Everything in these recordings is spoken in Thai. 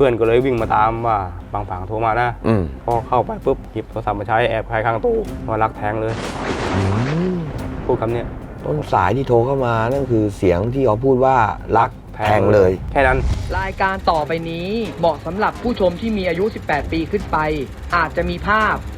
เพื่อนก็เลยวิ่งมาตามว่าบางผังโทรมานะอืม พอเข้าไปปุ๊บหยิบโทรศัพท์มาใช้แอบใครข้างตู้มารักแทงเลยอืมพูดคำเนี้ยต้นสายที่โทรเข้ามานั่นคือเสียงที่เขาพูดว่ารักแทงเลย แค่นั้น รายการต่อไปนี้เหมาะสำหรับผู้ชมที่มีอายุ 18 ปีขึ้นไป อาจจะมีภาพเ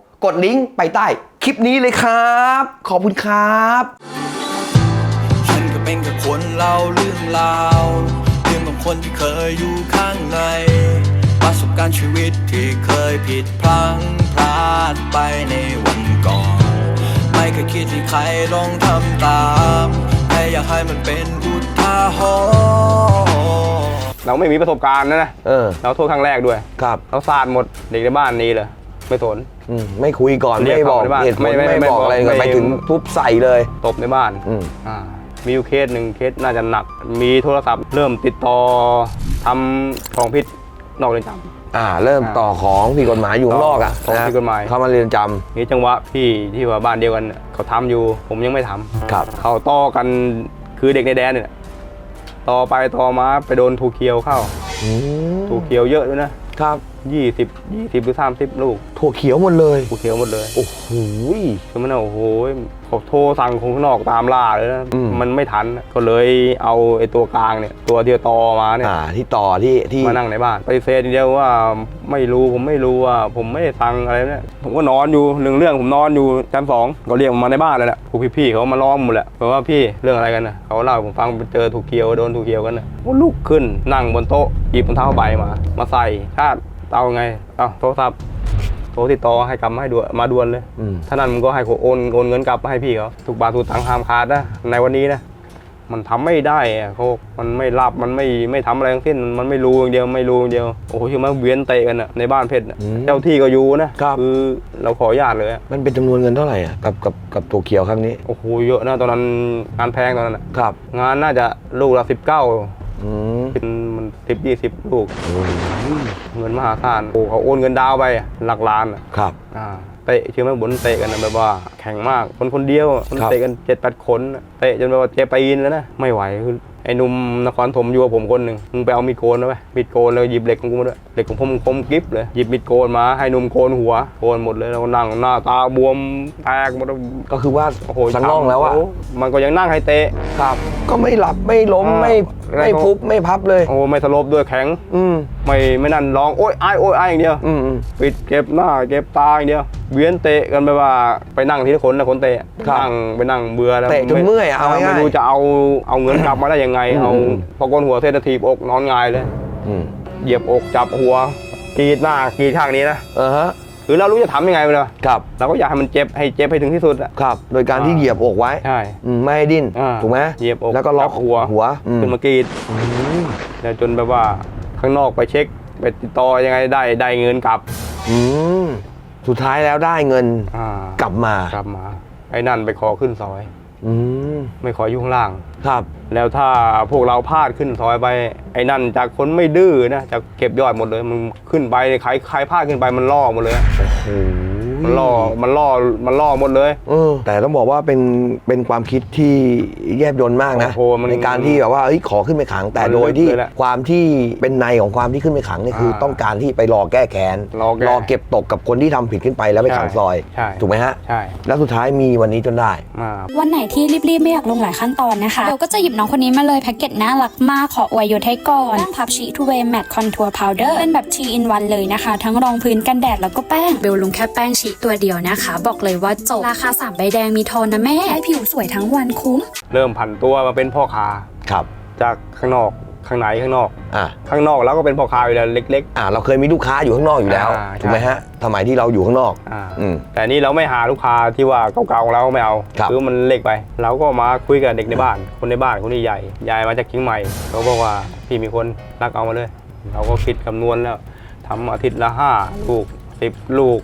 กดลิงก์ไปใต้คลิปนี้เลยครับ ขอบคุณครับฉันก็เป็นแค่คนเล่าเรื่องราวเรื่องของคนที่เคยอยู่ข้างในประสบการณ์ชีวิตที่เคยผิดพลั้งพลาดไปในวันก่อน ไม่เคยคิดที่ใครลองทำตามแค่อยากให้มันเป็นอุทาหรณ์ เราไม่มีประสบการณ์นะนะ เออ เราโทษครั้งแรกด้วย ครับ เราสาดหมดเด็กในบ้านนี้เลย ไม่สนอืมไม่คุยก่อนเรียกไม่บอกเข้าในบ้านเหตุผลไม่ไม่ไม่ไม่บอกบอกอะไรไม่ ไปถึงทุบใส่เลย ตบในบ้านอืม อ่ามีอยู่เคสหนึ่งเคสน่าจะหนัก มีโทรศัพท์เริ่มติดต่อทำของผิดนอกเรือนจำ อ่า เริ่มอ่าต่อของผิดกฎหมายอยู่ข้างนอกอะของนะผิดกฎหมายเข้ามาเรียนจำนี่จังหวะพี่ที่ว่าบ้านเดียวกันน่ะเขาทำอยู่ ผมยังไม่ทำครับ เขาต่อกันคือเด็กในแดนเนี่ยต่อไปต่อมาไปโดนถูกเคียวเข้า อืมถูกเคียวเยอะด้วยนะครับ ยี่สิบยี่สิบหรือสามสิบลูกถั่วเขียวหมดเลยถูกเคียวหมดเลยโอ้โห คือมันโอ้โหเขาโทรสั่งคนข้างนอกตามล่าเลยนะอืม มันไม่ทันก็เลยเอาไอ้ตัวกลางเนี่ยตัวที่ต่อมาเนี่ย อ่าที่ต่อที่ที่มานั่งในบ้านปฏิเสธอย่างเดียวว่าไม่รู้ผมไม่รู้ว่า ผมไม่ได้สั่งอะไรเนี่ยผมก็นอนอยู่เรื่องเรื่องผมนอนอยู่ชั้นสองก็เรียกผมมาในบ้านเลยแหละพวกพี่ๆเขามาล้อมหมดแหละเพราะว่าพี่เรื่องอะไรกันนะเขาเล่าให้ผมฟังไปเจอถูกเคียวโดนถูกเคียวกันนะผมลุกขึ้นนั่งบนโต๊ะหยิบรองเท้าใบมา มาใส่ชาติ เอาไงเอาโทรศัพท์โทรติดต่อให้กลับมาให้ด่วนมาด่วนเลยอืม ถ้านั้นมึงก็ให้โอนโอนเงินกลับมาให้พี่เขาทุกบาททุกตังค์ห้ามขาดนะในวันนี้นะมันทำไม่ได้อะเขามันไม่รับมันไม่ไม่ทำอะไรทั้งสิ้นมันไม่รู้อย่างเดียวไม่รู้อย่างเดียวโอ้โหคือมาเวียนเตะกันอะในบ้านเพชรน่ะอืมเจ้าที่ก็อยู่นะครับ อเราขออนุญาตเลยอะมันเป็นจำนวนเงินเท่าไหร่อะกับกับกับถั่วเขียวครั้งนี้โอ้โหเยอะนะตอนนั้นงานแพงตอนนั้นอะครับ งานน่าจะลูกละสิบเก้า อืมเป็นมันสิบยี่สิบลูก โอ้โหเงินมหาศาลโอ้เขาโอนเงินดาวไปอะหลักล้านอะครับอ่าเตะเชื่อไหมบนเตะกันนะแบบว่า แข็งมากคนคนเดียวอะคนครับเตะกันเจ็ดแปดคนอะ เตะจนแบบว่าเจ็บปีนแล้วนะไม่ไหวคือไอ้หนุ่มนครถมอยู่กับผมคนหนึ่งมึงไปเอามีดโกนมาไปมีดโกนแล้วหยิบเหล็กของกูมาด้วยเหล็กของผมคมกริบเลยหยิบมีดโกนมาให้หนุ่มโกนหัวโกนหมดเลยแล้วก็นั่งหน้าตาบวมแตกหมดแล้วก็คือว่าโอ้โหสันน่องแล้วอะโมันก็ยังนั่งให้เตะครับ ก็ไม่หลับไม่ล้มอ่าไม่อะไรไม่ก็พุบไม่พับเลยโอ้โหไม่สลบด้วยแข็ง อืมไม่ไม่นั่นร้องโอ๊ยไอายโอ๊ยไอายอย่างเดียวอืมอืมปิดเก็บหน้าเก็บตาอย่างเดียวเวียนเตะกันไปว่าไปนั่งทีละคนนะคนเตะครับนั่งไปนั่งเบื่อแล้วเตะจนเมื่อยอะเอาง่ายๆไม่รู้จะเอาเอาเงินกลับมาได้ยังไงอืมเอาอืมพอโกนหัวเซตทีบอกนอนหงายเลยอืมเหยียบอกจับหัวกรีดหน้ากรีดข้างนี้นะเออฮะคือเรารู้จะทำยังไงไปเลยครับเราก็อยากให้มันเจ็บให้เจ็บให้ถึงที่สุดอะครับ โดยการที่อ่าเหยียบอกไว้ใช่อืมไม่ให้ดิ้นอ่าถูกไหมเหยียบอก แล้วก็ล็อกจับหัวหัวอืมขึ้นมากรีดอืมแล้วจนแบบว่าข้างนอกไปเช็คไปติดต่อยังไงได้ได้เงินกลับอืมสุดท้ายแล้วได้เงินอ่ากลับมากลับมา ไอ้นั่นไปขอขึ้นซอย อืมไม่ขออยู่ข้างล่าง ครับแล้วถ้าพวกเราพลาดขึ้นซอยไปไอ้นั่นจากคนไม่ดื้อนะจะเก็บยอดหมดเลย มันขึ้นไปใครใครพลาดขึ้นไปมันล่อหมดเลย โอ้โห มันล่อมันล่อมันล่อหมดเลย เออแต่ต้องบอกว่าเป็นเป็นความคิดที่แยบยลมากนะโอ้โหมันในการที่แบบว่าเอ้ยขอขึ้นไปขัง แต่มันโดยที่ลึกเลยแหละความที่เป็นในของความที่ขึ้นไปขังเนี่ยคืออ่าต้องการที่ไปรอแก้แค้นรอแก้เก็บตกกับคนที่ทำผิดขึ้นไปแล้วไปขังซอย ใช่ ถูกไหมฮะ ใช่แล้วสุดท้ายมีวันนี้จนได้ มา วันไหนที่รีบๆ ไม่อยากลงหลายขั้นตอนนะคะเบลก็จะหยิบน้องคนนี้มาเลยแพ็กเกจน่ารักมากขออวยยศให้ก่อนแป้งพับชีทูเวย์แมตต์คอนทัวร์พาวเดอร์เป็นแบบ t อินวันเลยนะคะ ทั้งรองพื้นกันแดดแล้วก็แป้ง เบลลงแค่แป้งชีตัวเดียวนะคะ บอกเลยว่าจบราคา3ใบแดงมีโทนนะแม่ให้ผิวสวยทั้งวันคุ้ม เริ่มผันตัวมาเป็นพ่อค้าครับ จากข้างนอกข้างในข้างนอก อ่าข้างนอกเราก็เป็นพ่อค้าอยู่แล้วเล็ก อ่าเราเคยมีลูกค้าอยู่ข้างนอกอยู่แล้วอ่า ถูกไหมฮะสมัยที่เราอยู่ข้างนอก ๆอ่าอืม แต่นี่เราไม่หาลูกค้าที่ว่าเก่าๆของเราไม่เอาครับ อมันเล็กไปเราก็มาคุยกับเด็กในบ้าน คนในบ้านคนที่ใหญ่ยายมาจากเชียงใหม่เขาบอกว่าพี่มีคนรักเอามาเลย เราก็คิดคำนวณแล้วททำอาทิตย์ละห้าลูกสิบลูก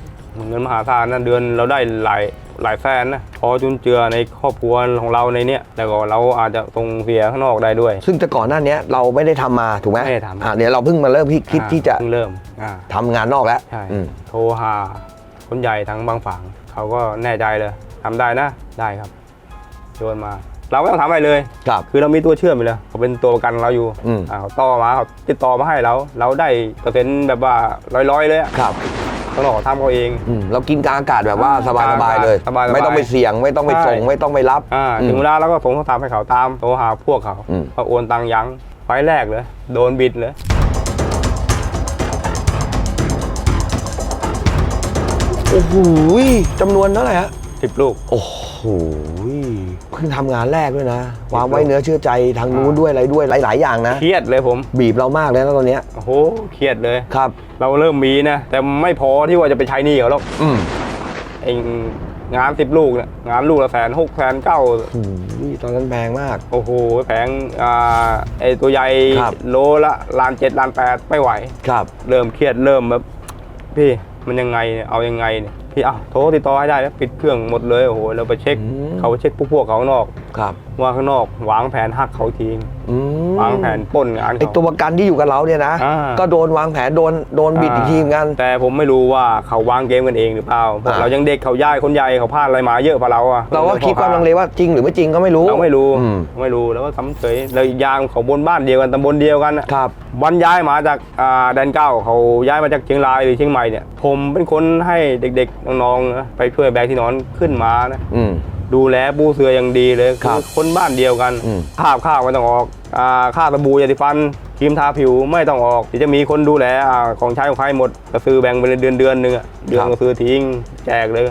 เงินมหาศาลนะเดือนเราได้หลายหลายแสนนะพอจุนเจือในครอบครัวของเราในเนี้ยแต่ก็เราอาจจะส่งเสียข้างนอกได้ด้วย ซึ่งแต่ก่อนหน้าเนี้ยเราไม่ได้ทำมาถูกไหมไม่ได้ทำ อ่าเดี๋ยวเราเพิ่งมาเริ่มที่คิดอ่าที่จะเพิ่งเริ่มอ่าทำงานนอกแล้วใช่อืมโทรหาคนใหญ่ทั้งบางฝางเขาก็แน่ใจเลยทำได้นะได้ครับโยนมา เราไม่ต้องทำอะไรเลย ครับ คือเรามีตัวเชื่อมอยู่แล้วเขาเป็นตัวประกันเราอยู่อืม อ่าเขาต่อมาเขาติดต่อมาให้เรา เราได้เปอร์เซ็นต์แบบว่าร้อยๆเลยอะ ครับเขาหลอกทำเขาเอง อืมเรากินกลางอากาศแบบว่าสบายสบายๆเลย สบายๆไม่ต้องไปเสี่ยงไม่ต้องไปใช่ส่งไม่ต้องไปรับอ่าอืมถึงเวลาเราก็ส่งโทรศัพท์ให้เขาตามโทรหาพวกเขาอืมเขาโอนตังค์ยั้งไฟล์แรกเลยโดนบิดเลยโอ้โหจำนวนเท่าไหร่ฮะ สิบลูก โอ้โหเพิ่งทำงานแรกด้วยนะความไว้เนื้อเชื่อใจทางนู้นด้วยอะไรด้วยหลาย ๆ อย่างนะ เครียดเลยผม บีบเรามากเลยนะตอนเนี้ยโอ้โหเครียดเลย ครับ เราเริ่มมีนะ แต่ไม่พอที่ว่าจะไปใช้หนี้เขาหรอกอืมเองงานสิบลูกเนี่ยงานลูกละแสนหกแสนเก้าโอ้โหตอนนั้นแพงมาก โอ้โหแพงอ่าไอตัวใหญ่ครับ โลละล้านเจ็ดล้านแปดไม่ไหว ครับ เริ่มเครียดเริ่มแบบพี่มันยังไงเนี่ยเอายังไงเนี่ย พี่อะโทรติดต่อให้ได้แล้วปิดเครื่องหมดเลยโอ้โหเราไปเช็ค อืม เขาไปเช็คพวกพวกเขาข้างนอก ครับว่าข้างนอกวางแผนหักเขาทิ้งอืมวางแผนปล้นงานไอเขา ตัวประกันที่อยู่กับเราเนี่ยนะ อ่า ก็โดนวางแผนโดนโดนบิดอีกทีเหมือนกัน แต่ผมไม่รู้ว่าเขาวางเกมกันเองหรือเปล่าเพราะอ่า เรายังเด็กเขาย่ายคนใหญ่เขาพลาดอะไรมาเยอะกว่าเราอะเราก็คิดความลังเลว่าจริงหรือไม่จริงก็ไม่รู้ เราไม่รู้อืม ไม่รู้แล้วก็ซ้ำเฉยแล้วอีกอยางเขาบนบ้านเดียวกันตำบลเดียวกันอะ ครับ วันย้ายมาจากอ่าแดนเก้าเขาย้ายมาจากเชียงรายหรือเชียงใหม่เนี่ยผมเป็นคนให้เด็กๆน้องๆนะไปช่วยแบกที่นอนขึ้นมานะอืม ดูแลปูเสืออย่างดีเลยครับคนบ้านเดียวกันอืม ข้าวข้าวไม่ต้องออกอ่าค่าสบู่ยาสีฟันครีมทาผิวไม่ต้องออกที่จะมีคนดูแลอ่าของใช้ของใครหมดก็ซื้อแบ่งไปเดือนเดือนๆหนึ่งอะเดือนก็ซื้อทิ้งแจกเลย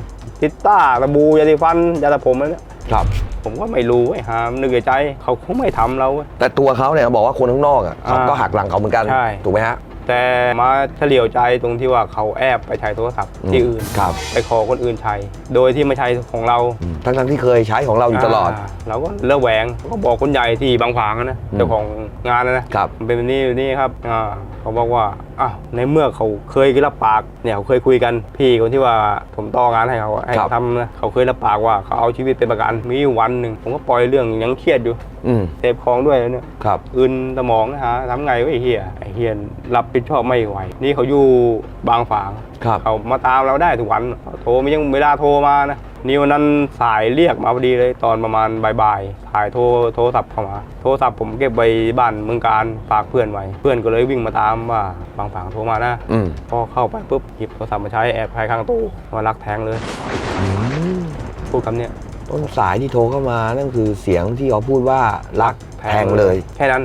ติดต้าสบู่ยาสีฟันยาสระผมอะไรเนี่ยครับ ผมก็ไม่รู้ไอ้หามนึกในใจเขาคงไม่ทำเราเว้ย แต่ตัวเขาเนี่ยบอกว่าคนข้างนอกอะเขาอ่าก็หักหลังเขาเหมือนกัน ใช่ ถูกไหมฮะ แต่มาเฉลียวใจตรงที่ว่าเขาแอบไปใช้โทรศัพท์ที่อื่นครับ ไปขอคนอื่นใช้ โดยที่ไม่ใช่ของเราทั้งทั้งๆที่เคยใช้ของเราอยู่ตลอดาเราก็เลิกแหวงก็บอกคนใหญ่ที่บางฝางอะนะอืมเจ้าของงานนะนะครับมันเป็นแบบนี้แบบนี้ครับอ่าเขาบอกว่าอ้าวในเมื่อเขาเคยรับปากเนี่ยเขาเคยคุยกันพี่คนที่ว่าผมต่องานให้เขาอะให้ครับทำนะเขาเคยรับปากว่าเขาเอาชีวิตเป็นประกันมีอยู่วันหนึ่งผมก็ปล่อยเรื่องยังเครียดอยู่อืมเสพของด้วยเนี่ยครับอื่นสมองนะฮะทำไงวะไอ้เฮียไอ้เฮียรับผิดชอบไม่ไหว นี่เขาอยู่บางฝางครับเขามาตามเราได้ทุกวัน โทรไม่ยังเวลาโทรมานะนี่วันนั้นสายเรียกมาพอดีเลยตอนประมาณบ่ายๆสายโทรโทรศัพท์เข้ามา โทรศัพท์ผมเก็บไว้บ้านเมืองการฝากเพื่อนไว้ เพื่อนก็เลยวิ่งมาตามว่าบางฝางโทรมานะอืม พอเข้าไปปุ๊บหยิบโทรศัพท์มาใช้แอบใช้ข้างตู้มารักแทงเลย พูดคำเนี้ยต้นสายที่โทรเข้ามานั่นคือเสียงที่เขาพูดว่ารักแทงเลย แค่นั้น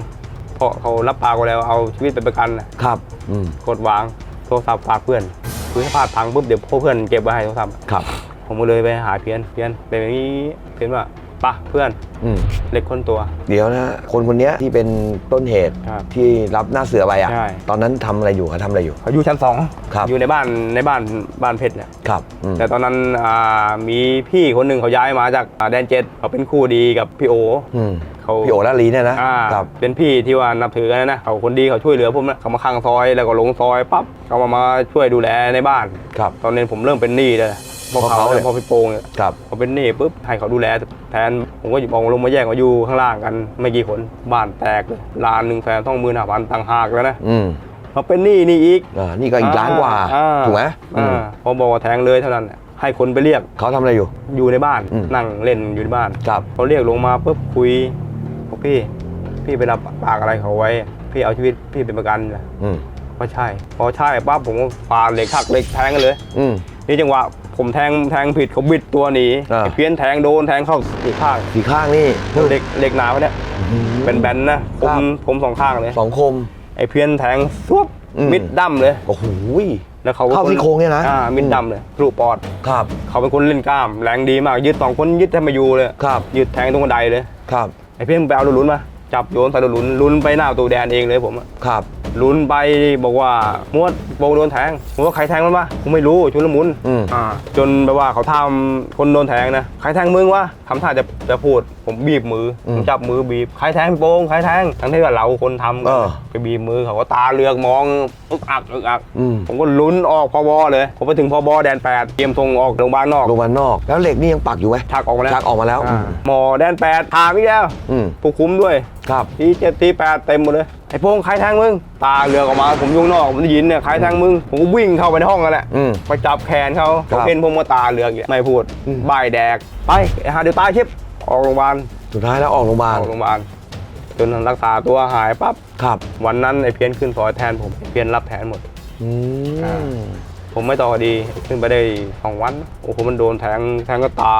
เพราะเขารับปากไว้แล้วเอาชีวิตเป็นประกันน่ะครับอืมกดวางโทรศัพท์ฝากเพื่อนคือถ้าพลาดพังปุ๊บเดี๋ยวพวกเพื่อนเก็บไว้ให้โทรศัพท์ครับ ผมก็เลยไปหาเพียนเพียนเป็นแบบนี้เพียนว่าปะเพื่อนอืมเล็กคนตัว เดี๋ยวนะคนคนเนี้ยที่เป็นต้นเหตุครับที่รับหน้าเสือไปอะ ใช่ ตอนนั้นทำอะไรอยู่เขาทำอะไรอยู่ เขาอยู่ชั้นสองครับ อยู่ในบ้านในบ้านบ้านเพชรเนี่ย ครับอืมแต่ตอนนั้นอ่ามีพี่คนหนึ่งเขาย้ายมาจากอ่าแดนเจ็ดเขาเป็นคู่ดีกับพี่โอ อืม เขาพี่โอลาลีเนี่ยนะอ่าครับ เป็นพี่ที่ว่านับถือกันนะเขาคนดีเขาช่วยเหลือผมนะเขามาข้างซอยแล้วก็ลงซอยปั๊บเขามามาช่วยดูแลในบ้าน ครับ ตอนนี้ผมเริ่มเป็นหนี้เลยเพราะเพราะเขาเขาเนี่ย เพราะพี่โป่งเนี่ยครับ พอเป็นหนี้ปุ๊บให้เขาดูแลแทนผมก็มองลงมาแยกมาอยู่ข้างล่างกันไม่กี่คนบ้านแตกเลยล้านหนึ่งแสนต้องมือหนาพันต่างหากแล้วนะอืมพอเป็นหนี้นี่อีก อ่านี่ก็อีกล้านกว่าอ่ถูกไหมอือ่ามพอบอกว่าแทงเลยเท่านั้นน่ะให้คนไปเรียกเขาทำอะไรอยู่ อยู่ในบ้าน อืม นั่งเล่นอยู่ในบ้าน ครับ เขาเรียกลงมาปุ๊บคุยบอก พี่ พี่ไปรับปากอะไรเขาไว้ พี่เอาชีวิตพี่เป็นประกันนะอืมก็ใช่ พอใช่ปั๊บผมก็ฟาดเหล็กหักเหล็กแทงกันเลย อืม นี่จังหวะผมแทงแทงผิดเขาบิดตัวหนีอ่า ไอ้เพี้ยนแทงโดนแทงเข้าอีกข้างสีข้างนี่ เหล็กเหล็กหนาไปเนี่ยเป็นแบนนะผครัมบผมสองข้างเลย สองคม ไอ้เพี้ยนแทงซุบอืม มิดดั้มเลย โอ้โห แล้วเขาเข้าซี่โครงเนี่ยนะ อ่ามิดดั้มเลยทะลุปอด ครับ เขาเป็นคนเล่นกล้าม แรงดีมากยึดสองคนยึดแทบไมาอยู่เลย ครับยึดแทงตรงบันไดเลย ครับ ไอ้เพี้ยนไปเอาลุ้นมา จับโยนใส่ลุ้นลุ้นไปหน้าประตูแดนเองเลยผมอะครับ ลุ้นไปบอกว่าหมวดโบงโดนแทงผมว่าใครแทงมันวะผมไม่รู้ชุลมุนอืม อ่าจนแบบว่าเขาทำคนโดนแทงนะใครแทงมึงวะทำท่าจะจะพูดผมบีบมืออมผมจับมือบีบใครแทงพี่โป้งใครแทงทั้งที่ว่าเราคนทำเออไปบีบมือเขาก็ตาเลือกมองอึกอักอึกอักอืม ผมก็ลุ้นออกพบเลยผมไปถึงพบแดนแปดเตรียมส่งออกโรงพยาบาลนอกโรงพยาบาลนอก แล้วเหล็กนี่ยังปักอยู่ไหม ชักออกมาแล้วชักออกมาแล้วอ่หมอแดนแปดพาพี่แล้วอืม ผู้คุ้มด้วยครับทีเจ็ดทีแปดเต็มหมดเลยไอ้โป้งใครแทงมึงตาเลือกออกมาผมอยุ่ข้างนอกผมได้ยินเนี่ยใครแทงมึงผมก็วิ่งเข้าไปในห้องกันแหละอืมไปจับแขนเขาครับ เขาเห็นผมว่าตาเลือกอีกไม่พูดอืมบ่ายแดกไปหาเดี๋ยวตายชิบออกโรงพยาบาลสุดท้ายแล้วออกโรงพยาบาอลอกโรงพยาบาลจนรักษาตัวหายปั๊บครับวันนั้นไอ้เพี้ยนขึ้นซอยแทนผมไอ้เพี้ยนรับแทนหมด อือ่ามผมไม่ต่อคดีขึ้นไปได้สองวัน โอ้โหมันโดนแทงแทงก็ตา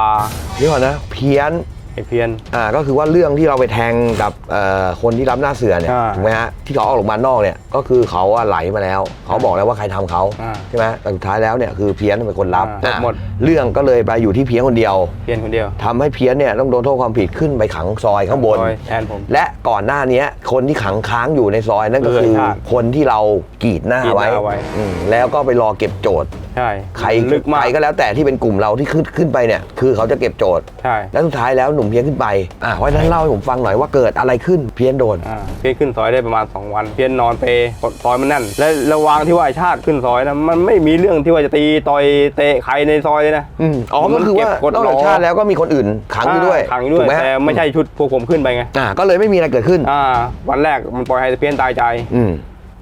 เดี๋ยวก่อนนะ เพี้ยน ไอ้เพี้ยน อ่าก็คือว่าเรื่องที่เราไปแทงกับเอ่อคนที่รับหน้าเสือเนี่ยอ่าถูกไหมฮะที่เขาออกโรงพยาบาลนอกเนี่ยก็คือเขาอะไหลมาแล้ว เขาบอกแล้วว่าใครทำเขาอ่าใช่ไหมแต่สุดท้ายแล้วเนี่ยคือเพี้ยนเป็นคนรับอ่าหมดอะเรื่องก็เลยไปอยู่ที่เพี้ยนคนเดียวเพี้ยนคนเดียวทำให้เพี้ยนเนี่ยต้องโดนโทษความผิดขึ้นไปขังซอยข้างบนซอยแทนผม และก่อนหน้าเนี้ยคนที่ขังค้างอยู่ในซอยนั่นก็คือคือชาติคนที่เรากรีดหน้ากรีดหไว้น้าไว้อืมแล้วก็ไปรอเก็บโจทย์ ใช่ใครลึกมากใครก็แล้วแต่ที่เป็นกลุ่มเราที่ขึ้นขึ้นไปเนี่ย คือเขาจะเก็บโจทย์ ใช่ แล้วสุดท้ายแล้วหนุ่มเพี้ยนขึ้นไปอ่าเพราะฉะนั้นเล่าให้ผมฟังหน่อยว่าเกิดอะไรขึ้นเพี้ยนโดน อ่าเพี้ยนขึ้นซอยได้ประมาณ 2 วัน เพี้ยนนอนเปรย์ซอยมันแน่น และระหวางที่ว่าไอ้ชาติขึ้นซอยนะมันไม่มีเรื่องที่ว่าจะตีต่อยเตะใครในซอยเลยนะ อืมอ๋อก็คือว่าเก็บกดนอกจากล้อ ชาติแล้วก็มีคนอื่นขังอยู่ด้วยาขังอยู่ด้วยถูกไหมฮะแต่ไม่ใช่ชุดพวกผมขึ้นไปไงอ่าก็เลยไม่มีอะไรเกิดขึ้นอ่า วันแรกมันปล่อยให้เพี้ยนตายใจ อืม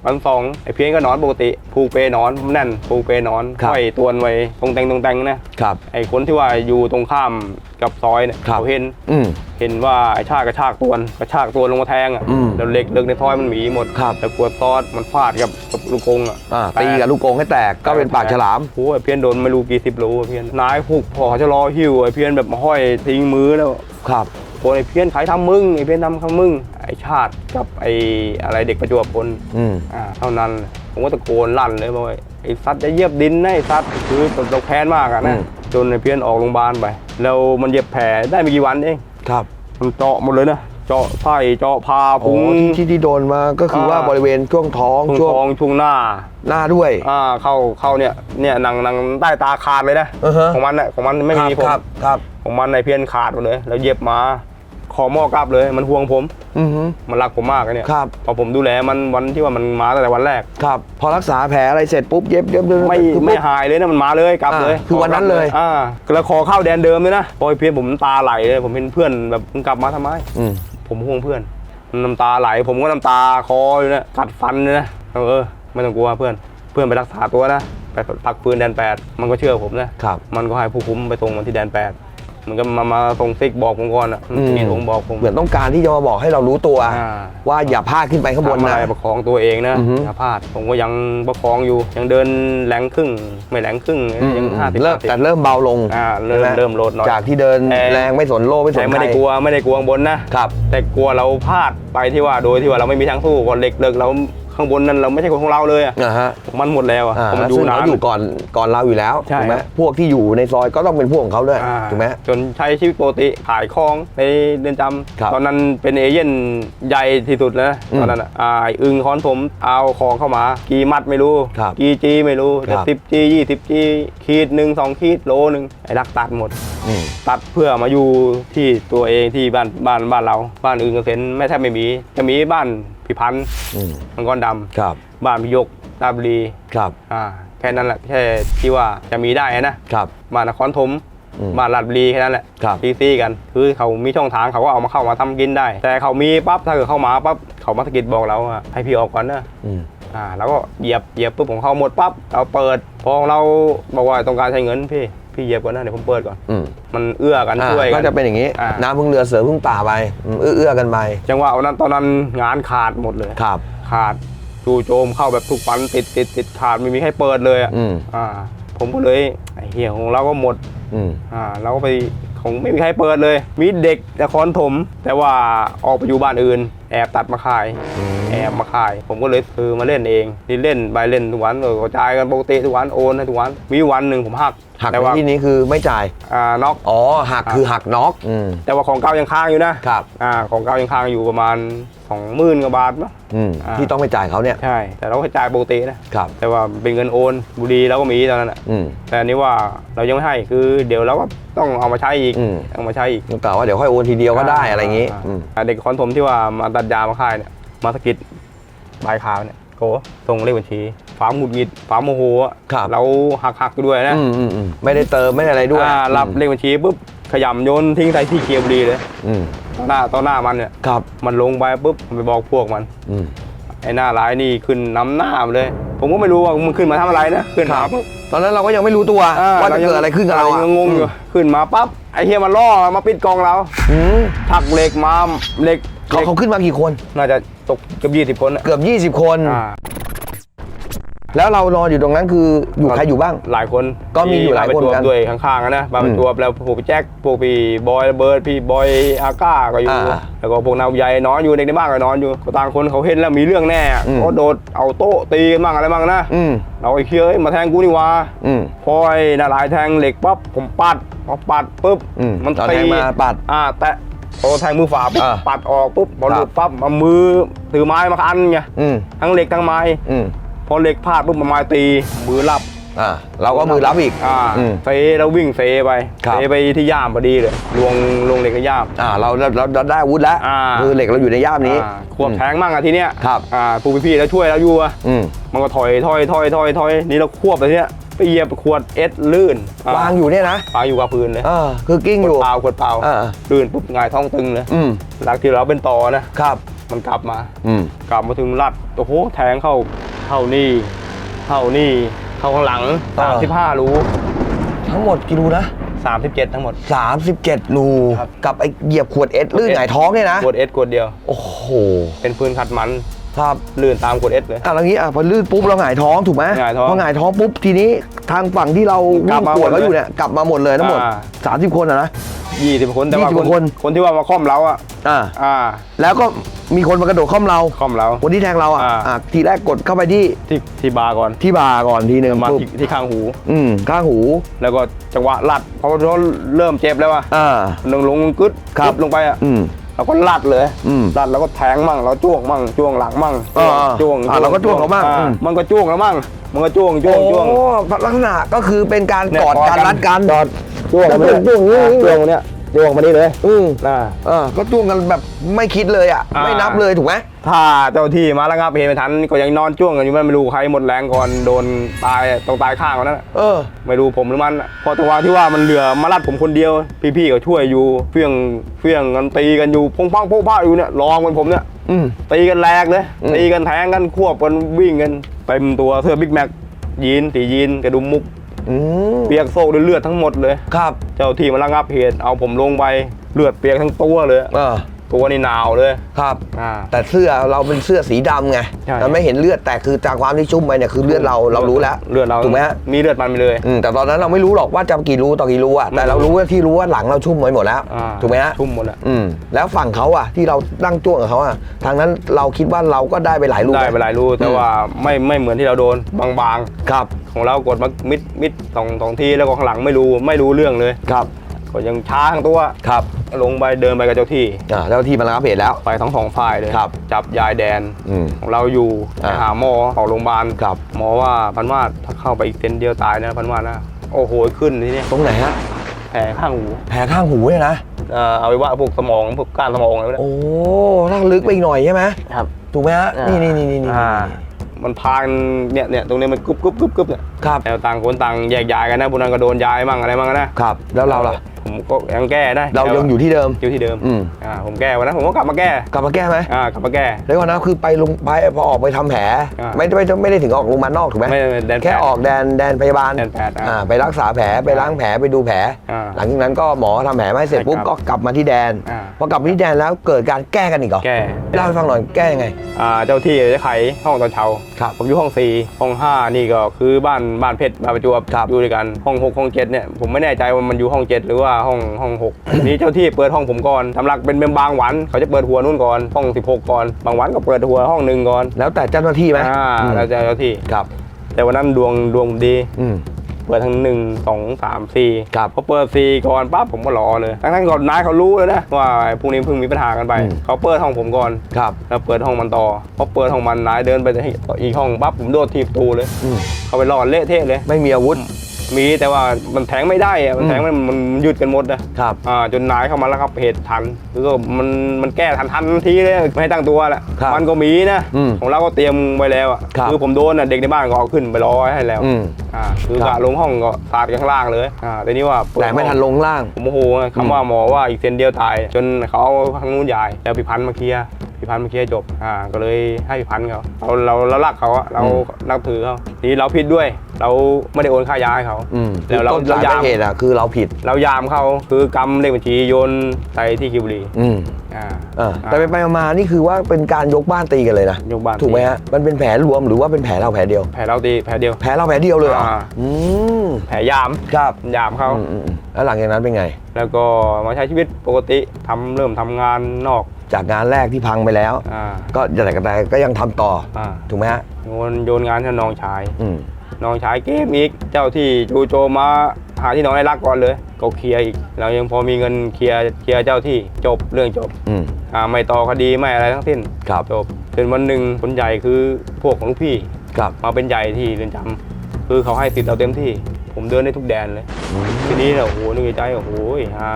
วันสองไอ้เพี้ยนก็นอนปกติผูกเปรย์นอนแน่นผูกเปรย์นอนครับห้อยตัวนไว้ตรงแตงตรงแตงนะครับ ไอ้คนที่ว่าอยู่ตรงข้ามกับซอยเนี่ยครับ เขาเห็นอืม เห็นว่าไอ้ชาติกระชากตัวนกระชากตัวลงมาแทงอะอืมแล้วเหล็กเลิกในซอยมันหมีหมดครับ แล้วขวดซอสมันฟาดกับกับลูกกงอะอ่าตีกับลูกกรงให้แตกก็เป็นปากฉลาม โอ้ยเพี้ยนโดนไม่รู้กี่สิบโลอะเพี้ยนนายผูกพอจะรอหิวไอ้เพี้ยนแบบมาห้อยทิ้งมือแล้ว ครับ โอ้ยไอ้เพี้ยนใครทำมึงไอ้เพี้ยนทำข้างมึงไอ้ชาติกับไอ้อะไรเด็กประจวบพลอืมอ่าเท่านั้น ผมก็ตะโกนลั่นเลยบอกว่าไอ้ซัดจะเหยียบดินนะไอ้ซัดคือเราแค้นมากอะอืนะมจนไอ้เพี้ยนออกโรงพยาบาลไป แล้วมันเย็บแผลได้ไม่กี่วันเองครับมันเจาะหมดเลยนะเจาะไส้เจาะพาโอ้พุงที่ที่โดนมาก็คือว่าอ่า บริเวณช่วงท้องช่วงช่วงท้องช่วงหน้า หน้าด้วย อ่าเข้าเข้าเนี่ยเนี่ยหนังหนังใต้ตาขาดเลยนะอือฮะ ของมันน่ะของมันไม่มีผมครับครับ ของมันในเพี้ยนขาดหมดเลย แล้วเย็บมา ขอหม้อกลับเลยมันห่วงผม อือฮึ มันรักผมมากเลยเนี่ยครับ พอผมดูแลมันวันที่ว่ามันมาตั้งแต่วันแรก ครับ พอรักษาแผลอะไรเสร็จปุ๊บเย็บเย็บเย็บไม่คือไม่ปุ๊บหายเลยนะมันมาเลยกลับเลยอ่าคือวันนั้นเลย อ่าแล้วขอเข้าแดนเดิมเลยนะพอไอ้เพี้ยนผมน้ำตาไหลเลยผมเป็นเพื่อนแบบมึงกลับมาทำไม อืม ผมห่วงเพื่อนมันน้ำตาไหล ผมก็น้ำตาคออยู่นะกัดฟันเลยนะเออไม่ต้องกลัวเพื่อนเพื่อนไปรักษาตัวนะไปพักฟื้นแดนแปดมันก็เชื่อผมนะครับ มันก็ให้ผู้คุมไปส่งมันที่แดนแปด มันก็มามาส่งซิกบอกผมก่อนอะอืมนี่ผมบอกผม เหมือนต้องการที่จะมาบอกให้เรารู้ตัว อ่า ว่าอย่าพลาดขึ้นไปข้างบนทำอะนะ ไรประคองตัวเองนะอือฮึอย่าพลาดผมก็ยังประคองอยู่ ยังเดินแหลงครึ่ง ไม่แหลงครึ่งอืมยังห้าสิบเริ่มแต่เริ่มเบาลงอ่าเริ่มใช่ไหเริ่มโหลดหน่อย จากที่เดินแต่ แรงไม่สนโลไม่สแต่นไม่ใครได้กลัวไม่ได้กลัวข้างบนนะ ครับ แต่กลัวเราพลาดไปที่ว่าโดยที่ว่าเราไม่มีทางสู้ก่อนเหล็กเลิกเรา ข้างบนนั้นเราไม่ใช่คนของเราเลยอะอ่าฮะมันหมดแล้วอะอ่าผมแล้วอยู่ซึ่งนาเขานอยู่ก่อนก่อนเราอยู่แล้วใช่ถูกไหมครับพวกที่อยู่ในซอยก็ต้องเป็นพวกของเขาด้วยอ่าถูกไหมจนใช้ชีวิตปกติขายของในเรือนจครับำตอนนั้นเป็นเอเย่นใหญ่ที่สุดแล้วนะอืมตอนนั้นอะอ่าไอ้อึงคอนผมเอาของเข้ามากี่มัดไม่รู้ครับกี่จีไม่รู้คจะรับสิบจียี่สิบจีขีดหนึ่งสองขีดโลหนึ่งไอ้รักตัดหมดอืมตัดเพื่อมาอยู่ที่ตัวเองที่บ้านบ้านบ้านเรา บ้านอื่นเกษตรไม่แทบไม่มีจะมีบ้านพิพันธ์อืมมังกรดครับำบ้านพิยกตาบรีครับอ่าแค่นั้นแหละแค่ที่ว่าจะมีได้นะครับ บ้านนครธมอืมบ้านลาดบุรีแค่นั้นแหละครับซีซีกัน คือเขามีช่องทางเขาก็เอามาเข้ามาทำกินได้ แต่เขามีปั๊บถ้าเกิดเข้ามาปั๊บเขามาสะกิดบอกเราว่าให้พี่ออกก่อนนะ อืม อ่าแล้วก็เหยียบเหยียบปุ๊บของเขาหมดปั๊บเราเปิดพอเราบอกว่าต้องการใช้เงินพี่ พี่เหยียบก่อนนะเดี๋ยวผมเปิดก่อน อืมมันเอื้อกันอ่าช่วยกั ก็จะเป็นอย่างนี้ อ่า น้ำพึ่งเรือเสือพึ่งป่าไปอืมเอื้อๆกันไปจังหวะวันนั้นตอนนั้นงานขาดหมดเลย ครับ ขาดจู่โจมเข้าแบบทุกปันติดติดติดขาดไม่มีใครเปิดเลยอะอืม อ่า ผมก็เลยไอ้เหี้ยของเราก็หมด อืม อ่าเราก็ไปของไม่มีใครเปิดเลย มีเด็กนครถม แต่ว่าออกไปอยู่บ้านอื่น แอบตัดมาขาย แอบมาขาย ผมก็เลยซื้อมาเล่นเองที่เล่นใบเล่นทุกวันเออกระจายกันปกติทุกวันโอนให้ทุกวัน มีวันหนึ่งผมหัก หักแต่ในว่าที่นี้คือไม่จ่าย อ่าน็อก อ๋อ หักคือหักน็อกอืม แต่ว่าของเก่ายังค้างอยู่นะครับ อ่าของเก่ายังค้างอยู่ประมาณสองหมื่นกว่าบาทมั้ง อืมอ่า ที่ต้องไปจ่ายเขาเนี่ย ใช่ แต่เราก็จ่ายปกตินะ ครับ แต่ว่าเป็นเงินโอนบุรีเราก็มีตอนนั้นอะอืม แต่อันนี้ว่าเรายังไม่ให้คือเดี๋ยวเราก็ต้องเอามาใช้อีกอืม เอามาใช้อีกกล่าวว่าเดี๋ยวค่อยโอนทีเดียวก็ได้อะไรอย่างงี้าอืมอ่าเด็กคอนถมที่ว่ามาตัดยามาค่ายเนี่ยมาสะกิดบายขาวเนี่ยโกส่งเลขบัญชี ฟ้าหงุดหงิดฟ้าโมโหอะครับ เราหักหักๆด้วยนะอืมอืมอืมไม่ได้เติมไม่ได้อะไรด้วยอ่ารับเลขบัญชีปุ๊บขยำโยนทิ้งใส่ที่เคียร์บุรีเลยอืมต่อหน้าต่อหน้ามันเนี่ยครับมันลงไปปุ๊บมันไปบอกพวกมัน อืมไอ้หน้าร้ายนี่ขึ้นนำหน้ามันเลย ผมก็ไม่รู้ว่ามันขึ้นมาทำอะไรนะขึ้นมาปุ๊บตอนนั้นเราก็ยังไม่รู้ตัวอ่ว่าจะเกิดอะไรขึ้นกับเรายัอะงงงอยู่ขึ้นมาปั๊บไอ้เฮียมันล่อมาปิดกองเราอืมถักเหล็กมาเหล็กเขาหล็กเขาขึ้นมากี่คน น่าจะตกเกือบยี่สิบคนอะเกือบ 20 คน อ่า แล้วเรานอนอยู่ตรงนั้นคืออยู่ใครอยู่บ้าง หลายคนก็มีอยู่หลายคนที่เหมือนกันบด้วยข้างๆอะนะบางอืมตัวแล้วพวกพี่แจ็คพวกพี่บอยเบิร์ดพี่บอยอาก้าก็อยู่อ่าแล้วก็พวกนาวใหญ่นอนอยู่เด็กในบ้านก็นอนอยู่ก็ต่างคนเขาเห็นแล้วมีเรื่องแน่อืมก็โดดเอาโต๊ะตีกันบ้างอะไรบ้างนะอืมเราไอ้เคียเอ้ยมาแทงกูนี่หวะอืมพอไอ้นาลายแทงเหล็กปั๊บผมปัดพอปัดปุ๊บอืมมันตอนตีแทงมาปัดอ่าแตะพอแทงมือฝาปุ๊บอ่าปัดออกปุ๊บพอหลุดครับปั๊บเอามือถือไม้มาอันไงอืมทั้งเหล็กทั้งไม้ อืมพอเหล็กพลาดปุ๊บมาไม้ตีมือรับอ่าเราก็มือรับอีกอ่าอืมเซแล้ววิ่งเซไปครับเซไปที่ย่ามพอดีเลยลวงลงเหล็กกับย่าม อ่าเราเราเราเราได้อาวุธแล้วอ่า คือเหล็กเราอยู่ในย่ามนี้ อ่าขวบแทงมั่งอะทีเนี้ยครับ อ่าผู้พี่ๆแล้วช่วยแล้วอยู่อะอืมมันก็ถอยถอยถอยถอยถอยนี่เราควบไปเนี้ยไปเหยียบขวดเอสลื่นอ่วางอยู่เนี่ยนะวางอยู่กับพื้นเลยเออคือกิ้งขอวดยู่ เปล่าขวดเปล่าอ่า ลื่นปุ๊บหงายท้องตึงเลยอืมหลังที่เราเป็นต่อนะ ครับ มันกลับมา อืมกลับมาถึงรัดโอ้โหแทงเข้า เข้านี่เข้านี่เข้าข้างหลังอ่า35รูทั้งหมดกี่รูนะ37ทั้งหมด 37 รู ครับ กับไอเหยียบขวดเอสลื่นหงายท้องเนี่ยนะขวดเอสขวดเดียว โอ้โห เป็นพื้นขัดมันครับลื่นตามขวดเอสเลย อะแล้วงี้อะพอลื่นปุ๊บเราหงายท้องถูกไหมหงายท้องพอหงายท้องปุ๊บทีนี้ทางฝั่งที่เรากลัวิ่บงมาขวดหมดเขาอยู่เลยเนี่ยกลับมาหมดเลยทั้งหมด อ่าสามสิบคนอะนะ20คนแต่ว่า20คน คนที่ว่ามาค่อมเราอะอ่า อ่า แล้วก็ มีคนมากระโดดข้อมเราค่อมเราคนที่แทงเราอะอ่า อะทีแรกกดเข้าไปที่ที่ที่บาร์ก่อนที่บ่าก่อนทีหนึ่งมาปุ๊บที่ที่ข้างหู อืมข้างหูแล้วก็จังหวะลัดพอเราเริ่มเจ็บแล้วอะอ่าลงลงกึดครับ กึดลงไปอะอืม เราก็ลัดเลยอืมลัดแล้วก็แทงมั่งเราจ้วงมั่งจ้วงหลังมั่งอ่าจ้วงอ่าเราก็จ้วงเขาบ้างอ่อืม มันก็จ้วงแล้วมั่งมันก็จ้วงจ้วงจ้วงโอ้ลักษณะก็คือเป็นการเนี่ยกอดกันรัดกันกอด จ้วงแล้วมาเนี่ยจ้วงอย่างนี้จ้วงมาเนี่ย จ้วงมานี่เลยอืมนะเออก็จ้วงกันแบบไม่คิดเลยอะ อ่า ไม่นับเลยถูกไหมถ้าเจ้าที่มาระงับเหตุไม่ทันก็ยังนอนจ้วงกันอยู่มันไม่รู้ใครหมดแรงก่อนโดนตายต้องตายข้างกันนั่นน่ะเออ ไม่รู้ผมหรือมันน่ะเพอจังหวะที่ว่ามันเหลือมาลัดผมคนเดียว พี่ๆก็ช่วยอยู่เฟี้ยงเฟี้ยงกันตีกันอยู่พงพังโพงพ้าอยู่เนี่ยรองกันผมเนี่ย อืม ตีกันแหลกเลยอืม ตีกันแทงกันควบกันวิ่งกันเต็มตัวเสื้อบิ๊กแม็กยีนตียีนกระดุมมุก อืมเปียกโซกด้วยเลือดทั้งหมดเลย ครับ เจ้าที่มาระงับเหตุเอาผมลงไปเลือดเปียกทั้งตัวเลย เออ ตัวนี่หนาวเลยครับ อ่า แต่เสื้อเราเป็นเสื้อสีดำไงใช่ เราไม่เห็นเลือดแต่คือจากความที่ชุ่มไปเนี่ยคือเลือดเราเรารู้แล้วเลือดเราถูกไหมฮะมีเลือดมันไปเลย อืมแต่ตอนนั้นเราไม่รู้หรอกว่าจะกี่รูต่อกี่รูอะแต่เรารู้ว่าที่รู้ว่าหลังเราชุ่มไว้หมดแล้วอ่าถูกไหมฮะชุ่มหมดอะ อืมแล้วฝั่งเขาอะที่เรานั่งจ้วงกับเขาอะทางนั้นเราคิดว่าเราก็ได้ไปหลายรูปได้ไปหลายรูแต่อืมว่าไม่ไม่เหมือนที่เราโดนบางครับ ๆ ของเรากดมามิดมิดสองสองทีแล้วก็ข้างหลังไม่รู้ไม่รู้เรื่องเลย ครับ ก็ยังช้าทั้งตัว ครับลงไปเดินไปกับเจ้าที่ อ่าแล้วที่มันระงับเหตุแล้ว ไปทั้งสองฝ่ายเลย ครับจับยายแดนอืมของเราอยู่ไปอ่า หาหมอของโรงพยาบาลครับ หมอว่าพันวาดถ้าเข้าไปอีกเซนเดียวตายนะพันวาดนะโอ้โหขึ้นทีนี้ตรงไหนฮะ แผลข้างหูแผลข้างหูเนี่ยนะ เอ่อเอาไว้ว่าพวกสมองพวกก้านสมองอะไรพวกนี้โอ้ถ้าลึกไปอีกหน่อยใช่ไหมครับ ถูกไหมฮะนี่ นี่นี่นี่นี่อ่า มันพานเนี่ยเนี่ยตรงนี้มันกรุบกรุบกรุบกรุบเนี่ย ครับแล้วต่างคนต่างแยกย้ายกันนะพวกนั้นก็โดนย้ายมั่งอะไรมั่งนะครับ แล้วเราล่ะผมก็ยังแก้ได้เรายังอยู่ที่เดิมอยู่ที่เดิมอืมอ่าผมแก้วันนั้นผมก็กลับมาแก้ กลับมาแก้ไหมอ่ากลับมาแก้แล้วก่อนนะคือไปลงไปพอออกไปทำแผลอ่าไม่ไม่ไม่ได้ถึงออกโรงพยาบาลนอกถูกไหมไม่ไม่แดนแผลแค่ออกแดนแดนพยาบาลแดนแผลอ่าอ่าไปรักษาแผลไปล้างแผลไปดูแผลอ่าหลังจากนั้นก็หมอทำแผลไม่เสร็จใช่ปุ๊บครับก็กลับมาที่แดนอ่าพอกลับมาที่แดนแล้วเกิดการแก้กันอีกเหรอแก้เล่าให้ฟังหน่อยแก้ยังไงอ่าเจ้าที่จะไขห้องตอนเช้าครับผมอยู่ห้องสี่ห้องห้านี่ก็คือบ้านบ้านเพชรบ้านประจวบครับ อยู่ด้วยกันห้องหกห้องเจ็ดเนี่ยผมไม่แน่ใจว่ามันอยู่ห้องเจ็ดหรือว่าห้องห้องหกมีเจ้าที่เปิดห้องผมก่อนสำหรับเป็นเป็นบางวันเขาจะเปิดหัวนู่นก่อนห้อง 16 ก่อนบางวันก็เปิดหัวห้องหนึ่งก่อนแล้วแต่เจ้าหน้าที่ไหมอ่าอืมแล้วแต่เจ้าที่ ครับ แต่วันนั้นดวงดวงผมดี อืม เปิดทั้งหนึ่งสองสามสี่ครับพอเปิดสี่ก่อนปั๊บผมก็รอเลยทั้งทั้งๆก่อนนายเขารู้แล้วนะว่าพรุ่งนี้เพิ่งมีปัญหากันไปอืมเขาเปิดห้องผมก่อนครับแล้วเปิดห้องมันต่อพอเปิดห้องมันนายเดินไปอีกห้องปั๊บผมโดดทีบประตูเลยอืมเขาไปรอดเละเทะเลย ไม่มีอาวุธ มีแต่ว่ามันแทงไม่ได้อะมันแทงมันมันมันหยุดกันหมดนะครับอ่าจนนายเข้ามาแล้วครับเหตุทันคือก็มันมันแก้ทันทันทีเลยไม่ให้ตั้งตัวแหละครับมันก็มีนะอืมของเราก็เตรียมไว้แล้วอะครับคือผมโดนอะเด็กในบ้านก็เอาขึ้นไปรอไว้ให้แล้วอืม อ่าคือครักะบลงห้องก็สาดกันข้างล่างเลยอ่าแต่นี่ว่าเปิดแต่ไม่ทันลงล่าง ผมโมโหไงคำว่าหมอว่าอีกเซนเดียวตาย จนเขาเอาทางนู้นยาย แล้วพิพันธ์มาเคลียร์ พิพันธ์มาเคลียร์จบอ่าก็เลยให้พิพันธ์เขาเราเราเรารักเขาอะเราอืมนับถือเขาทีนี้เราผิดด้วย เราไม่ได้โอนค่ายาให้เขา อืมแล้วเราต้นสายเรายามเหตุอะคือเราผิด เรายามเขาคือกำเลขบัญชีโยนใส่ที่คิวบุรีอืมอ่าเออแต่ไปไปมาๆนี่คือว่าเป็นการยกบ้านตีกันเลยนะยกบ้านถูกไหมฮะมันเป็นแผลรวมหรือว่าเป็นแผลเราแผลเดียว แผลเราตีแผลเดียว แผลเราแผลเดียวเลยเหรออ่า อืมแผลยามครับยามเขาอืมอืมอืมแล้วหลังจากนั้นเป็นไง แล้วก็มาใช้ชีวิตปกติทำเริ่มทำงานนอก จากงานแรกที่พังไปแล้ว อ่า ก็แต่แต่ก็ยังทำต่ออ่า ถูกไหมฮะโยนโยนงานให้น้องชาย อืมน้องชายเกมอีก เจ้าที่จูโจมมาหาที่น้องได้รักก่อนเลย ก็เคลียร์อีก เรายังพอมีเงินเคลียร์เคลียร์เจ้าที่จบเรื่องจบ อืม อ่า ไม่ต่อคดีไม่อะไรทั้งสิ้นครับ จบจนวันหนึ่งคนใหญ่คือพวกของลูกพี่ ครับมาเป็นใหญ่ที่เรือนจำคือเขาให้ติดเราเต็มที่ ผมเดินได้ทุกแดนเลย ทีนี้เนี่ยโอ้โหนึกในใจโอ้โหฮา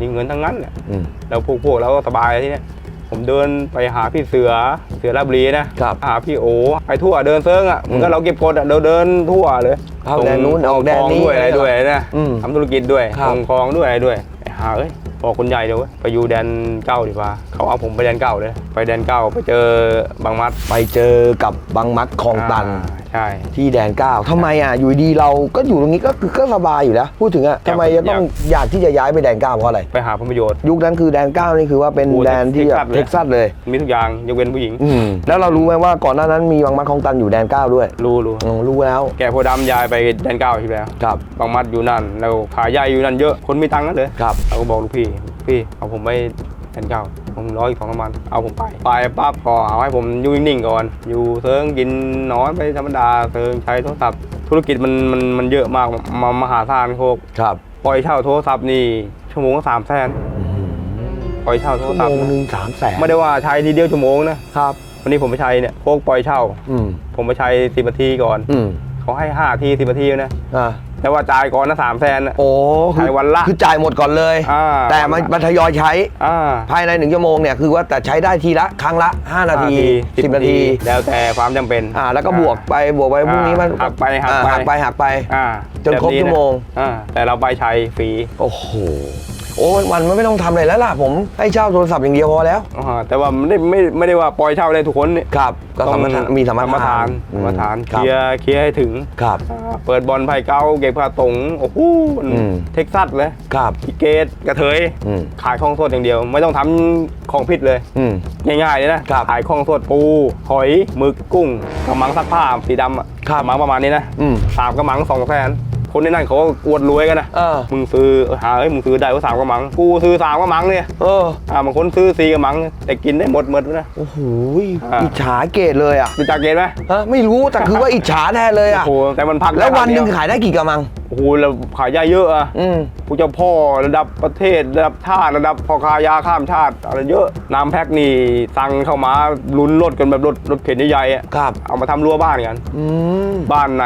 นี่เงินทั้งนั้นแหละอืม แล้วพวกพวกเราก็สบายที่เนี้ยผมเดินไปหาพี่เสือเสือราบรีนะครับหาพี่โอไปทั่วเดินเซิงอะเหมือนกับเราเก็บกดอะเราเดินทั่วเลยเข้าแดนนู้นส่งออกแดนนี้ส่งของด้วยอะไรด้วยนะอืมทำธุรกิจด้วยครับ ส่งของด้วยอะไรด้วยไอ้หาเอ้ยบอกคนใหญ่เดี๋ยวเว้ยไปอยู่แดนเก้าดีกว่าเขาเอาผมไปแดนเก้าเลย ไปแดนเก้าไปเจอบางมัด ไปเจอกับบังมัดคลองตัน อ่าใช่ ที่แดนเก้าทำไมอะอยู่ดีเราก็อยู่ตรงนี้ก็คือก็สบายอยู่แล้วพูดถึงอะอยากทำไมจะต้องอยากที่จะย้ายไปแดนเก้าเพราะอะไรไปหาผลประโยชน์ยุคนั้นคือแดนเก้านี่คือว่าเป็นโอ้แดนที่แบบเท็เท็กกซัซัสสเลเลยยมีทุกอย่างยกเว้นผู้หญิงอืมแล้วเรารู้ไหมว่าก่อนหน้านั้นมีบังมัดคลองตันอยู่แดนเก้าด้วย รู้รู้อืมรู้แล้ว แกโพธิ์ดำยายไปแดนเก้าใช่ไหมครับบางมัดอยู่นั่นแล้วขายใหญ่อยู่นั่นเยอะคนมีตังค์นั่นเลยครับเราก็บอกลูกพี่พี่เอาผมไปแทนเก้า ผมรออีกสองสามวันเอาผมไป ไปปั๊บพอเอาให้ผมอยู่นิ่งๆก่อน อยู่เซิงกินนอนไปธรรมดาเซิงใช้โทรศัพท์ ธุรกิจมันมันมันเยอะมากมามหาศาลโคกครับปล่อยเช่าโทรศัพท์นี่ชั่วโมงละสามแสนปล่อยเช่าโทชั่รวศัพโมท์งหนึ่งสามแสนไม่ได้ว่าใช้ทีเดียวชั่วโมงนะครับวันนี้ผมไปใช้เนี่ยโคกปล่อยเช่า อืมผมไปใช้สิบนาทีก่อนอืมเขาให้ห้าทีสิบนาทีนะอ่า แต่ว่าจ่ายก่อนนะสามแสนนะโอ้คืใช้วันละคือจ่ายหมดก่อนเลย อ่าแต่มันมันทยอยใช้ อ่า ภายในหนึ่งชั่วโมงเนี่ยคือว่าแต่ใช้ได้ทีละครั้งละ 5 นาทีสิบ10 นาที แล้วแต่ความจำเป็นอ่า แล้วก็บวกไปบวกไปพรุ่งนี้มันหักไปหักอ่าไปหักไปหักไป อ่าจนครบแนี้ชั่วโมง อ่าแต่เราไปใช้ฟรี โอ้โห โอ้วันมันไม่ต้องทำอะไรแล้วล่ะผมให้เช่าโทรศัพท์อย่างเดียวพอแล้วอ่าแต่ว่าไม่ได้ไม่ไม่ได้ว่าปล่อยเช่าได้ทุกคนนี่ครับก็สมรทานมีสมรสมรทาทานนสมรทานคเครับลียร์เคลียร์ให้ถึงครับอ่าเปิดบอลไผ่เก้าเก็บผ้าตงโอ้โหมันอืมเท็กซัสเลยครับพิเกตกระเทยอืมขายของสดอย่างเดียว ไม่ต้องทำของผิดเลยอืมง่ายๆเลยนะครับขายของสดปูหอยหมึกกุ้งกระมังซักผ้าสีดำอะครับกระมังประมาณนี้นะอืมสามกระมังสองแสน คนในนั้นเขาก็อวดรวยกันนะเออ มึงซื้อหาเอ้ยมึงซื้อได้ว่าสามกระมัง กูซื้อสามกระมังเนี่ยเออ อ่าบางคนซื้อสี่กระมัง แต่กินได้หมดหมดนะ โอ้โหอ่า อิจฉาเกตเลยอะรู้จักเกณฑ์ไหมฮะไม่รู้แต่คือว่าอิจฉาแน่เลยอะโอ้โหแต่มันพักแล้ววันหนึ่งได้ครั้เดียขายได้กี่กระมัง โอ้โหเราขายยาเยอะอะอืมผู้เจ้าพ่อระดับประเทศระดับชาติระดับพ่อค้ายาข้ามชาติอะไรเยอะน้ำแพ็คนี่สั่งเข้ามาลุ้นรถกันแบบรถรถเข็นใหญ่ๆอะครับเอามาทำรั้วบ้านกัน อืมบ้านไหน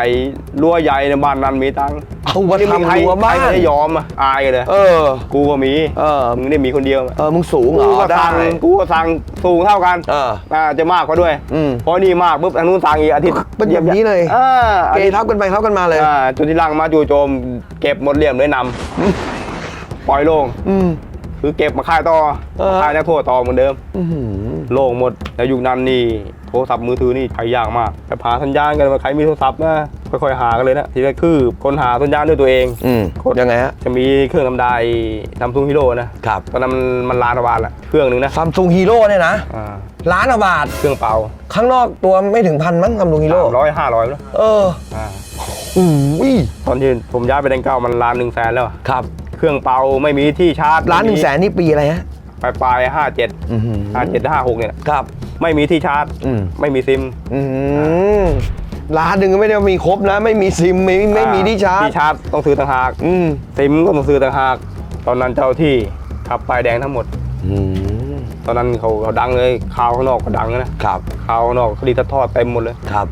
รั้วใหญ่เนี่ยบ้านนั้นมีตังค์เอามาไม่มีใครทำรั้วบ้านใครไม่ได้ยอมอะอายกันเลยเออ กูก็มีเออ มึงได้มีคนเดียวอะเออมึงสูงเหรกูอก็ได้สั่งกูก็สั่งสูงเท่ากันเออ อ่าจะมากกว่าด้วยอืมเพราะนี่มากปุ๊บทางนู้นสั่งอีกอาทิตย์เป็นแบบนี้เลยอ่าอาเกทิตย์ทับกันไปทับกันมาเลย อ่าจนที่หลังมาจู่โจมเก็บหมดเหลี่ยมเลยนำปล่อยโล่งอืมคือเก็บมาค่ายต่อเออค่ายนักโทษต่อเหมือนเดิมอื้อหือโล่งหมดแล้วยุคนั้นนี่โทรศัพท์มือถือนี่ใช้ยากมากแต่หาสัญญาณกันว่าใครมีโทรศัพท์นะค่อยๆหากันเลยนะทีแรกคือคนหาสัญญาณด้วยตัวเองอืมยังไงฮะจะมีเครื่องทำได้ซัมซุงฮีโร่นะครับตอนนั้นมันมันล้านกว่าบาทละเครื่องหนึ่งนะซัมซุงฮีโร่เนี่ยนะอ่าล้านกว่าบาทเครื่องเป่าข้างนอกตัวไม่ถึงพันมั้งซัมซุงฮีโร่ร้อยห้าร้อยแล้วเออ อ่าอุ้ยตอนที่ผมย้ายไปแดงเก้ามันล้านหนึ่งแสนแล้วอะครับ เครื่องเป่าไม่มีที่ชาร์จร้านหนึ่งแสนนี่ปีอะไรฮะปลายปลายห้าเจ็ดอื้อหือห้าเจ็ดห้าหกเนี่ย ครับ ไม่มีที่ชาร์จ อืม ไม่มีซิมอืมร้านหนึ่งก็ไม่ได้มีครบนะ ไม่มีซิมไม่ไม่มีที่ชาร์จที่ชาร์จต้องซื้อต่างหาก อืมซิมก็ต้องซื้อต่างหาก ตอนนั้นเจ้าที่ขับป้ายแดงทั้งหมด อืมตอนนั้นเขาเขาดังเลยข่าวข้างนอกก็ดังนะครับข่าวข้างนอกคดีทัดทอดเต็มหมดเลย ครับ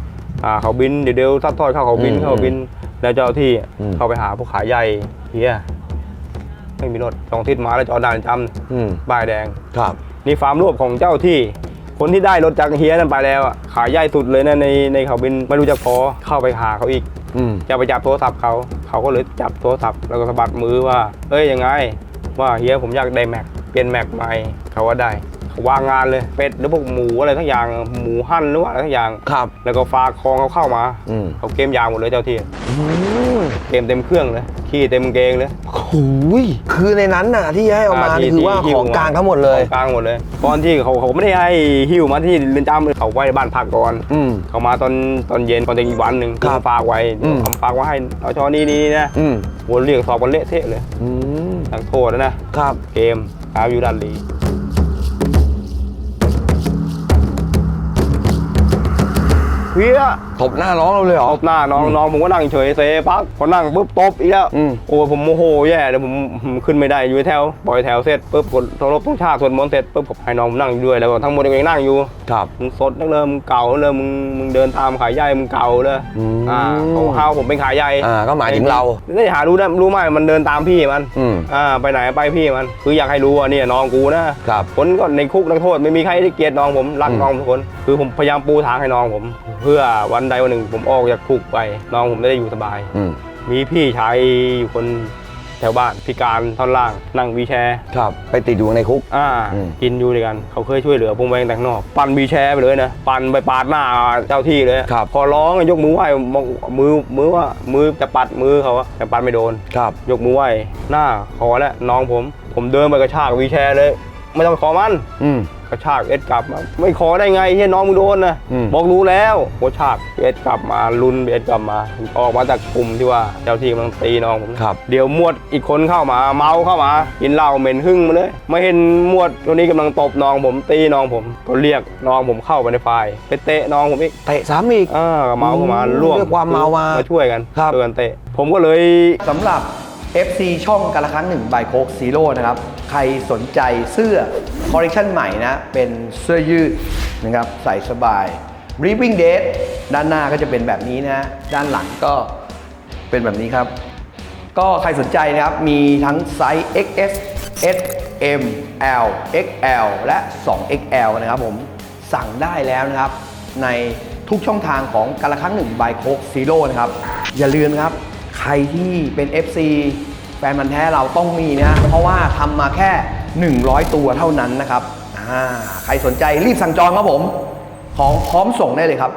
อ่าเขาบินเดี๋ยวเดี๋ยวทัดทอดเข้าเขาบินอืมเข้าบิน แล้วเจ้าที่อืม เข้าไปหาผู้ขายใหญ่เฮียไม่มีรถสองทิศมาแล้วจอดด่านจอืมำป้ายแดง ครับ นี่ฟาร์มรวบของเจ้าที่ คนที่ได้รถจากเฮียนั่นไปแล้วอะขายใหญ่สุดเลยนะในในเขาบินไม่รู้จะพอเข้าไปหาเขาอีก อืมจะไปจับโทรศัพท์เขาเขาก็เลยจับโทรศัพท์แล้วก็สะบัดมือว่า เอ้ยยังไง ว่าเฮียผมอยากได้แม็กเปลี่ยนแม็กใหม่เขาว่าได้เขา วางงานเลยเป็ดหรือพวกหมูอะไรทั้งอย่างหมูหั่นหรือว่าอะไรทั้งอย่าง ครับ แล้วก็ฝากคองเขาเข้ามาอืม เขาเกมยาวหมดเลยเจ้าที่อืมเกมเต็มเครื่องเลยขี้เต็มกางเกงเลยโอ้ยคือในนั้นน่ะที่ให้เอามาที่นี่คือว่าที่ของกลางทั้งหมดเลย ของกลางหมดเลยตอนที่เขาเขาไม่ได้ให้หิ้วมาที่เรือนจำเขาไว้บ้านพักก่อน อืม เขามาตอนตอนเย็นตอนเย็นอีกวันหนึ่งครับฝากไว้อืม ผมฝากไว้ให้เอาชอนี้นี้นะอืมวนเรียกสอบกันเละเทะเลยอืมทั้งโทษนะครับ เกมอายุดันลี เฮีย ตบหน้าน้องเราเลยเหรอ ตบหน้าน้องน้องผมก็นั่งเฉยเซปั๊บพอนั่งปุ๊บตบอีกแล้วอืม โอ้ผมโมโหแย่เลยผมผมขึ้นไม่ได้อยู่แถวปล่อยแถวเสร็จปุ๊บกดโทรบต้องชาติสวดมนต์เสร็จปุ๊บผมให้น้องผมนั่งอยู่ด้วยแล้วก็ทั้งหมดยังนั่งอยู่ ครับ มึงสดนักเลยมึงเก่าเลยมึงมึงเดินตามขายใหญ่มึงเก่าเลยอืมอ่าเขาห้าวผมเป็นขายใหญ่อ่าก็หมายถึงเราได้หารู้ได้รู้ไหมมันเดินตามพี่มันอืม อ่าไปไหนไปพี่มัน คืออยากให้รู้ว่าเนี่ยน้องกูนะครับ คนก็ในคุกนักโทษไม่มีใครที่เกลียดน้องผมรักอืมน้องทุกคน คือผมพยายามปูทางให้น้องผม เพื่อวันใดวันหนึ่ง ผมออกจากคุกไป น้องผมจะได้อยู่สบาย อืมมีพี่ชายอยู่คนแถวบ้านพิการท่อนล่าง นั่งวีลแชร์ครับไปติดอยู่ในคุก อ่า อืม กินอยู่ด้วยกัน เขาเคยช่วยเหลือผมไว้ตั้งแต่ข้างนอก ปั่นวีลแชร์ไปเลยนะ ปั่นไปปาดหน้าเจ้าที่เลยครับ พอร้องยกมือไหว้มองมือมือว่ามือจะปัดมือเขาอะแต่ปัดไม่โดน ครับ ยกมือไหว้หน้าขอแล้วน้องผม ผมเดินไปกระชากวีลแชร์เลย ไม่ต้องขอมัน อืม กระชากเอ็ดกลับมา ไม่ขอได้ไงเฮียน้องมึงโดนนะอืม บอกรู้แล้วกระชากเอ็ดกลับมาลุนเอ็ดกลับมา ออกมาจากกลุ่มที่ว่าเจ้าที่กำลังตีน้องผม ครับ เดี๋ยวหมวดอีกคนเข้ามาเมาเข้ามากินเหล้าเหม็นหึ่งมาเลยไม่เห็นหมวดตัวนี้กำลังตบน้องผมตีน้องผมก็เรียกน้องผมเข้าไปในไฟล์ไปเตะน้องผมอีกเตะซ้ำอีก อ่าก็เมาเข้ามาอืมร่วมด้วยความเมามามาช่วยกันครับ ช่วยกันเตะ ผมก็เลย สำหรับ FC ช่องกันละครั้งหนึ่งบายโคกซีโร่นะครับ ใครสนใจเสื้อคอลเลคชันใหม่นะ เป็นเสื้อยืดนะครับใส่สบาย Reaping Date ด้านหน้าก็จะเป็นแบบนี้นะ ด้านหลังก็เป็นแบบนี้ครับ ก็ใครสนใจนะครับ มีทั้งไซส์ XS S M L XL และ 2XL นะครับผมสั่งได้แล้วนะครับ ในทุกช่องทางของกันละครั้งหนึ่งบายโคกซีโร่นะครับ อย่าลืมนะครับ ใครที่เป็น FC ฟนมันธุ์แท้เราต้องมีนะเพราะว่าทำมาแค่ 100 ตัวเท่านั้นนะครับอ่าใครสนใจรีบสั่งจองครับผม ของพร้อมส่งได้เลยครับ